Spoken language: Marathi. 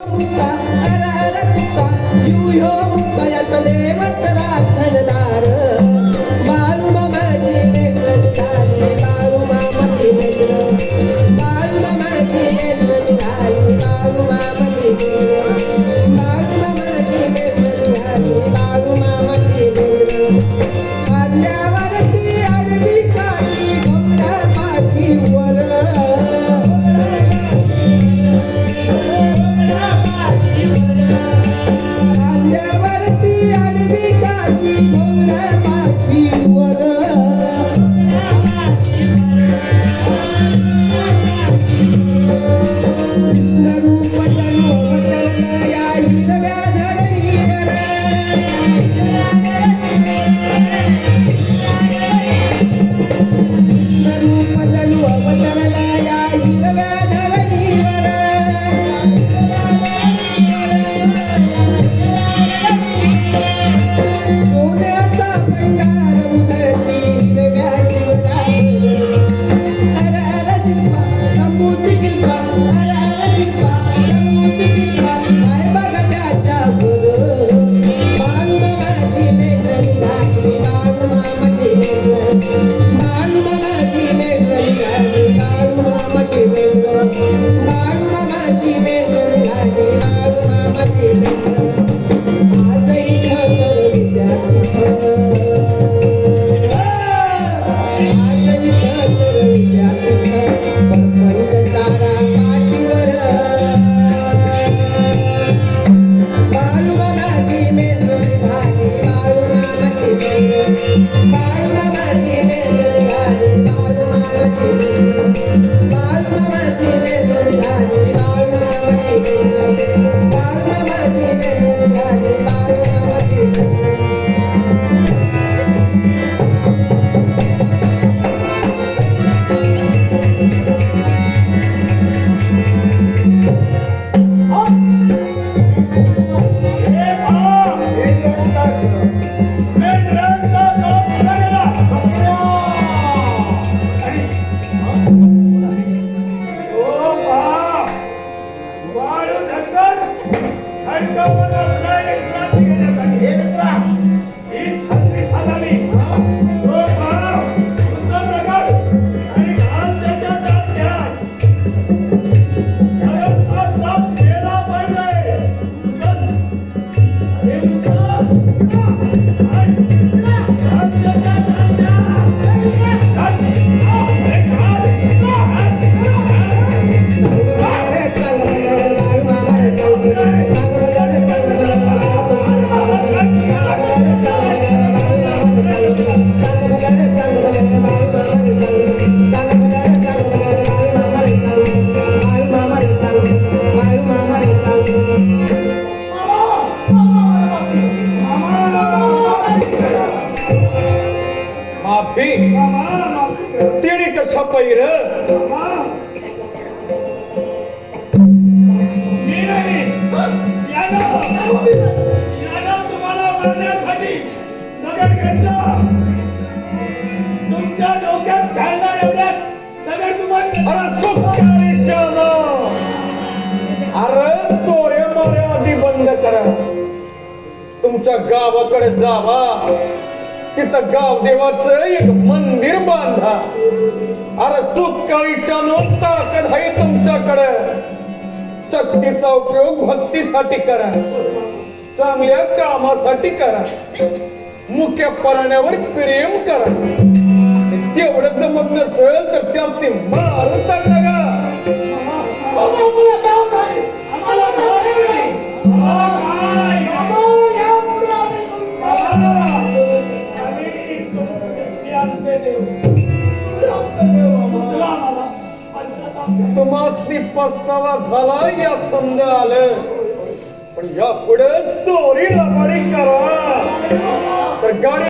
मुक्ता अर तिने कशा तुमच्या डोक्यात घालणार तुम्हाला अरे अरे आधी बंद करा तुमच्या गावाकडे जावा तिथं गाव देवाचं एक मंदिर बांधा अरे चुकाळीच्या नो नव्हता आहे तुमच्याकडे. शक्तीचा उपयोग भक्तीसाठी करा. चांगल्या कामासाठी करा. मुख्य प्राण्यावर प्रेम करा. तेवढं जमत नसेल तर त्याची मारून टाक ताप. पस्तावा झाला या समजा आलं पण या पुढे चोरी लबाडी करा तर गाडी